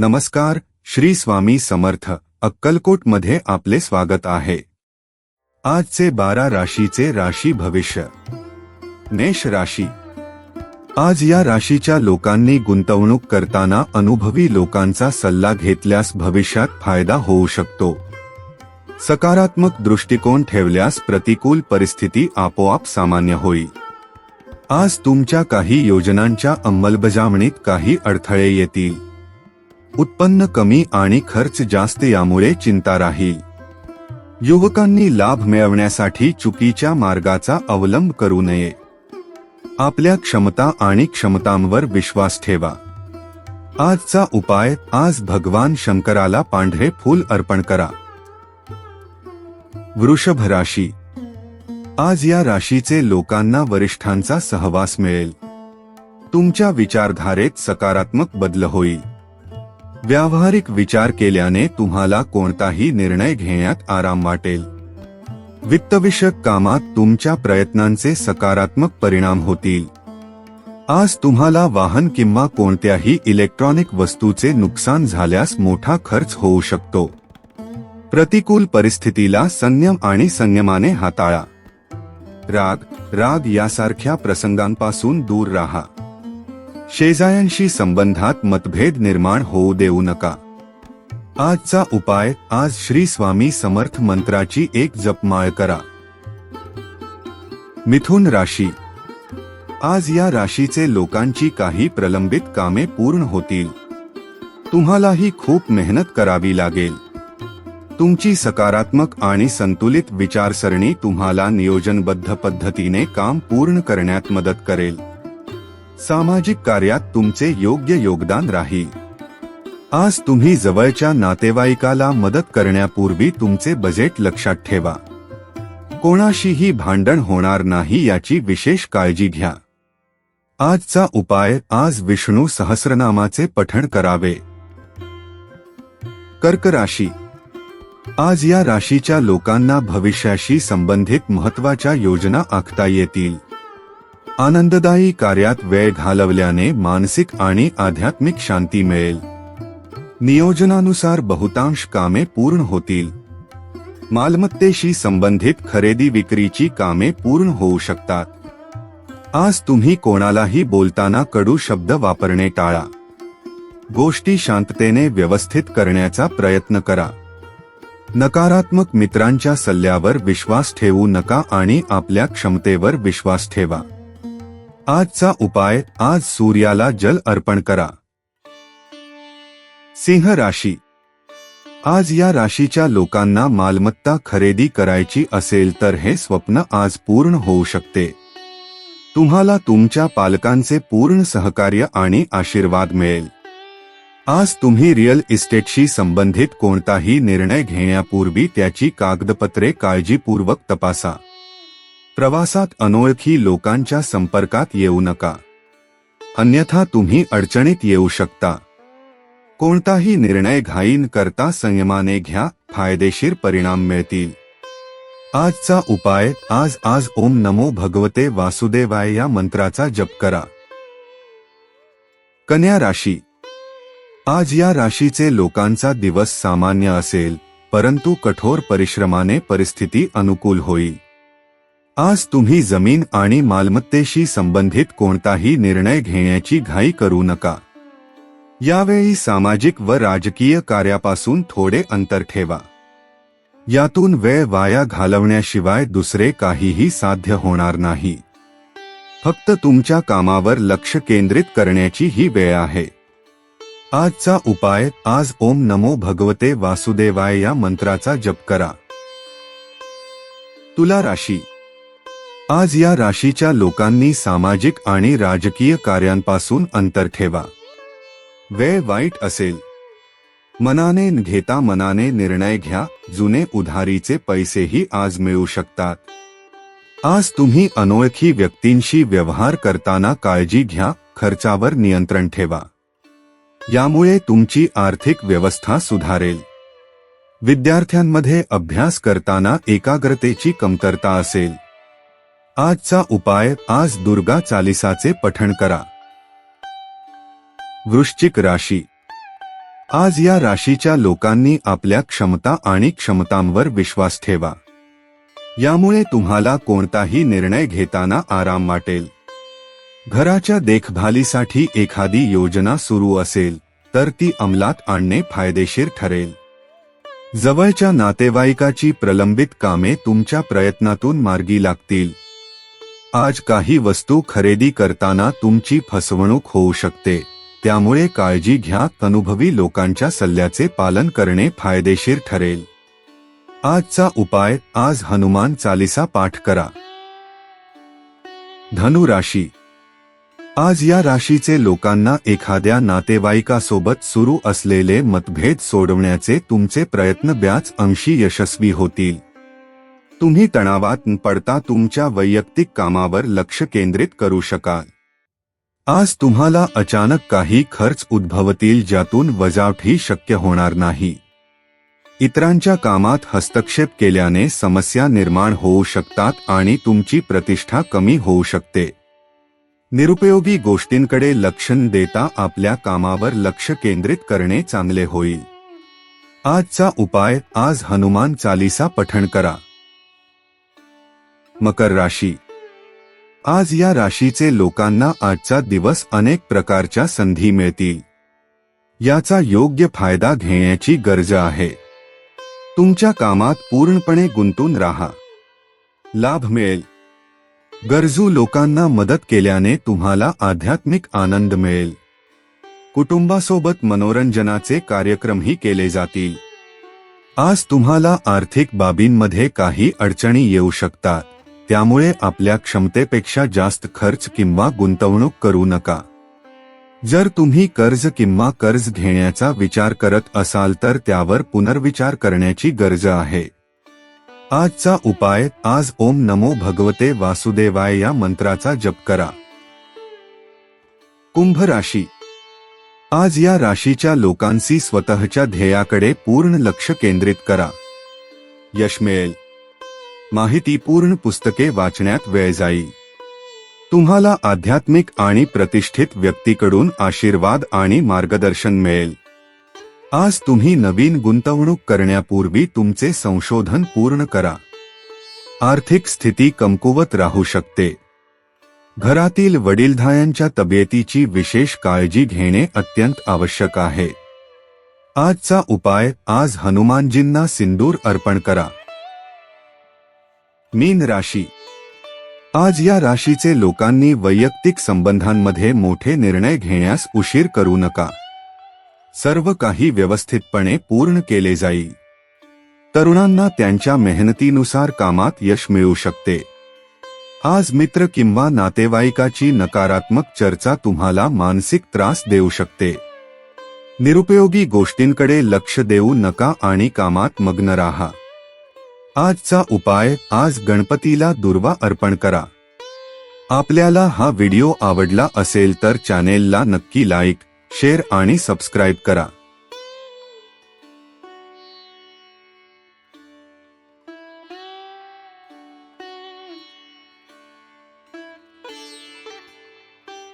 नमस्कार श्री स्वामी समर्थ अक्कलकोटमध्ये आपले स्वागत आहे. आजचे बारा राशीचे राशी भविष्य. मेष राशी. आज या राशीच्या लोकांनी गुंतवणूक करताना अनुभवी लोकांचा सल्ला घेतल्यास भविष्यात फायदा होऊ शकतो. सकारात्मक दृष्टिकोन ठेवल्यास प्रतिकूल परिस्थिती आपोआप सामान्य होईल. आज तुमच्या काही योजनांच्या अंमलबजावणीत काही अडथळे येतील. उत्पन्न कमी आणि खर्च जास्त यामुळे चिंता राहील. युवकांनी लाभ मिळवण्यासाठी चुकीच्या मार्गाचा अवलंब करू नये. आपल्या क्षमता आणि क्षमतांवर विश्वास ठेवा. आजचा उपाय आज भगवान शंकराला पांढरे फूल अर्पण करा. वृषभ राशी. आज या राशीचे लोकांना वरिष्ठांचा सहवास मिळेल. तुमच्या विचारधारेत सकारात्मक बदल होईल. व्यावहारिक विचार केल्याने तुम्हाला कोणताही निर्णय घेण्यात आराम वाटेल. वित्तविषयक कामात तुमच्या प्रयत्नांचे सकारात्मक परिणाम होतील. आज तुम्हाला वाहन किंवा कोणत्याही इलेक्ट्रॉनिक वस्तूचे नुकसान झाल्यास मोठा खर्च होऊ शकतो. प्रतिकूल परिस्थितीला संयम आणि संयमाने हाताळा. राग राग यासारख्या प्रसंगांपासून दूर राहा. शेजाऱ्यांशी संबंधात मतभेद निर्माण होऊ देऊ नका. आजचा उपाय आज श्री स्वामी समर्थ मंत्राची एक जपमाळ करा. मिथुन राशी. आज या राशीचे लोकांची काही प्रलंबित कामे पूर्ण होतील. तुम्हालाही खूप मेहनत करावी लागेल. तुमची सकारात्मक आणि संतुलित विचारसरणी तुम्हाला नियोजनबद्ध पद्धतीने काम पूर्ण करण्यात मदत करेल. सामाजिक कार्यात तुमचे योग्य योगदान राहील आज तुम्ही जवळच्या नातेवाईकाला मदत करण्यापूर्वी तुमचे बजेट लक्षात ठेवा. कोणाशीही भांडण होणार नाही याची विशेष काळजी घ्या. आजचा उपाय आज विष्णू सहस्रनामाचे पठण करावे. कर्क राशी. आज या राशीच्या लोकांना भविष्याशी संबंधित महत्त्वाच्या योजना आखता येतील. आनंददायी कार्यात वेळ घालवल्याने मानसिक आणि आध्यात्मिक शांती मिळेल. नियोजनानुसार बहुतांश कामे पूर्ण होतील. मालमत्तेशी संबंधित खरेदी विक्रीची कामे पूर्ण होऊ शकतात. आज तुम्ही कोणालाही बोलताना कडू शब्द वापरणे टाळा. गोष्टी शांततेने व्यवस्थित करण्याचा प्रयत्न करा. नकारात्मक मित्रांच्या सल्ल्यावर विश्वास ठेवू नका आणि आपल्या क्षमतेवर विश्वास ठेवा. आजचा उपाय आज सूर्याला जल अर्पण करा. सिंह राशी. आज या राशीच्या लोकांना मालमत्ता खरेदी करायची असेल तर हे स्वप्न आज पूर्ण होऊ शकते. तुम्हाला तुमच्या पालकांचे पूर्ण सहकार्य आणि आशीर्वाद मिळेल. आज तुम्ही रिअल इस्टेटशी संबंधित कोणताही निर्णय घेण्यापूर्वी त्याची कागदपत्रे काळजीपूर्वक तपासा. प्रवासात अनोळखी लोकांच्या संपर्कात येऊ नका. अन्यथा तुम्ही अडचणीत येऊ शकता. कोणताही निर्णय घाईन करता संयमाने घ्या फायदेशीर परिणाम मिळतील. आजचा उपाय आज आज ओम नमो भगवते वासुदेवाय या मंत्राचा जप करा. कन्या राशी. आज या राशीचे लोकांचा दिवस सामान्य असेल परंतु कठोर परिश्रमाने परिस्थिती अनुकूल होईल. आज तुम्ही जमीन आणि मालमत्तेशी संबंधित कोणताही निर्णय घेण्याची घाई करू नका. यावेळी सामाजिक व राजकीय कार्यापासून थोडे अंतर ठेवा. यातून वेळ वाया घालवण्याशिवाय दुसरे काहीही साध्य होणार नाही. फक्त तुमच्या कामावर लक्ष केंद्रित करण्याची ही वेळ आहे. आजचा उपाय आज ओम नमो भगवते वासुदेवाय या मंत्राचा जप करा. तुला राशी आज या राशीच्या लोकांनी सामाजिक आणि राजकीय कार्यांपासून अंतर ठेवा. वेळ वाईट असेल. मनाने घेता मनाने निर्णय घ्या. जुने उधारीचे पैसेही आज मिळू शकतात. आज तुम्ही अनोळखी व्यक्तींशी व्यवहार करताना काळजी घ्या. खर्चावर नियंत्रण ठेवा. यामुळे तुमची आर्थिक व्यवस्था सुधारेल. विद्यार्थ्यांमध्ये अभ्यास करताना एकाग्रतेची कमतरता असेल. आजचा उपाय आज दुर्गा चालिसाचे पठण करा. वृश्चिक राशी. आज या राशीच्या लोकांनी आपल्या क्षमता आणि क्षमतांवर विश्वास ठेवा. यामुळे तुम्हाला कोणताही निर्णय घेताना आराम वाटेल. घराच्या देखभालीसाठी एखादी योजना सुरू असेल तर ती अंमलात आणणे फायदेशीर ठरेल. जवळच्या नातेवाईकाची प्रलंबित कामे तुमच्या प्रयत्नातून मार्गी लागतील. आज काही वस्तू खरेदी करताना तुमची फसवणूक होऊ शकते. त्यामुळे काळजी घ्या अनुभवी लोकांच्या सल्ल्याचे पालन करणे फायदेशीर ठरेल. आजचा उपाय आज हनुमान चालिसा पाठ करा. धनु राशी. आज या राशीचे लोकांना एखाद्या नातेवाईकासोबत सुरू असलेले मतभेद सोडवण्याचे तुमचे प्रयत्न ब्याच अंशी यशस्वी होतील. तुम्ही तणावात पडता तुमच्या वैयक्तिक कामावर लक्ष केंद्रित करू शकाल. आज तुम्हाला अचानक काही खर्च उद्भवतील ज्यातून वजावटही शक्य होणार नाही. इतरांच्या कामात हस्तक्षेप केल्याने समस्या निर्माण होऊ शकतात आणि तुमची प्रतिष्ठा कमी होऊ शकते. निरुपयोगी गोष्टींकडे लक्ष देता आपल्या कामावर लक्ष केंद्रित करणे चांगले होईल. आजचा उपाय आज हनुमान चालिसा पठण करा. मकर राशी. आज या राशीचे लोकांना आजचा दिवस अनेक प्रकारच्या संधी मिळतील. याचा योग्य फायदा घेण्याची गरज आहे. तुमच्या कामात पूर्णपणे गुंतून राहा. लाभ मिळेल. गरजू लोकांना मदत केल्याने तुम्हाला आध्यात्मिक आनंद मिळेल. कुटुंबासोबत मनोरंजनाचे कार्यक्रमही केले जातील. आज तुम्हाला आर्थिक बाबींमध्ये काही अडचणी येऊ शकतात. त्यामुळे आपल्या क्षमतेपेक्षा जास्त खर्च किंवा गुंतवणूक करू नका. जर तुम्ही कर्ज किंवा कर्ज घेण्याचा विचार करत असाल तर त्यावर पुनर्विचार करण्याची गरज आहे. आजचा उपाय आज ओम नमो भगवते वासुदेवाय या मंत्राचा जप करा. कुंभ राशी. आज या राशीच्या लोकांशी स्वतःच्या ध्येयाकडे पूर्ण लक्ष केंद्रित करा. यश मिळेल. माहितीपूर्ण पुस्तके वाचण्यात वेळ जाईल तुम्हाला आध्यात्मिक आणि प्रतिष्ठित व्यक्तीकडून आशीर्वाद आणि मार्गदर्शन मिळेल. आज तुम्ही नवीन गुंतवणूक करण्यापूर्वी तुमचे संशोधन पूर्ण करा. आर्थिक स्थिती कमकुवत राहू शकते. घरातील वडीलधायांच्या तब्येतीची विशेष काळजी घेणे अत्यंत आवश्यक आहे. आजचा उपाय आज हनुमानजींना सिंदूर अर्पण करा. मीन राशी. आज या राशीचे लोकांनी वैयक्तिक संबंधांमध्ये मोठे निर्णय घेण्यास उशीर करू नका. सर्व काही व्यवस्थितपणे पूर्ण केले जाईल. तरुणांना त्यांच्या मेहनतीनुसार कामात यश मिळू शकते. आज मित्र किंवा नातेवाईकाची नकारात्मक चर्चा तुम्हाला मानसिक त्रास देऊ शकते. निरुपयोगी गोष्टींकडे लक्ष देऊ नका आणि कामात मग्न राहा. आजचा उपाय आज गणपतीला दुर्वा अर्पण करा. आपल्याला हा व्हिडिओ आवडला असेल तर चॅनेलला नक्की लाईक शेअर आणि सबस्क्राईब करा.